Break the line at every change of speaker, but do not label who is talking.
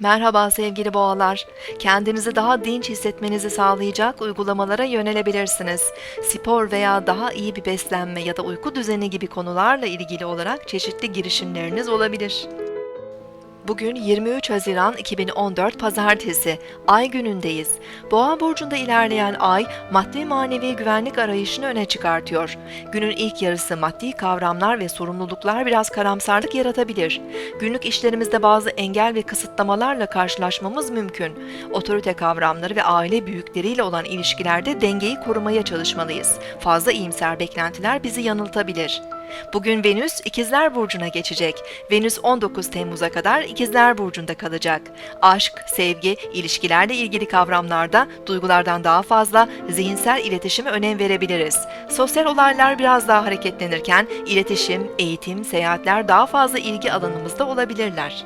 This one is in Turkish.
Merhaba sevgili boğalar. Kendinizi daha dinç hissetmenizi sağlayacak uygulamalara yönelebilirsiniz. Spor veya daha iyi bir beslenme ya da uyku düzeni gibi konularla ilgili olarak çeşitli girişimleriniz olabilir. Bugün 23 Haziran 2014 Pazartesi, Ay günündeyiz. Boğa burcunda ilerleyen Ay, maddi manevi güvenlik arayışını öne çıkartıyor. Günün ilk yarısı maddi kavramlar ve sorumluluklar biraz karamsarlık yaratabilir. Günlük işlerimizde bazı engel ve kısıtlamalarla karşılaşmamız mümkün. Otorite kavramları ve aile büyükleriyle olan ilişkilerde dengeyi korumaya çalışmalıyız. Fazla iyimser beklentiler bizi yanıltabilir. Bugün Venüs İkizler Burcu'na geçecek. Venüs 19 Temmuz'a kadar İkizler Burcu'nda kalacak. Aşk, sevgi, ilişkilerle ilgili kavramlarda duygulardan daha fazla zihinsel iletişime önem verebiliriz. Sosyal olaylar biraz daha hareketlenirken iletişim, eğitim, seyahatler daha fazla ilgi alanımızda olabilirler.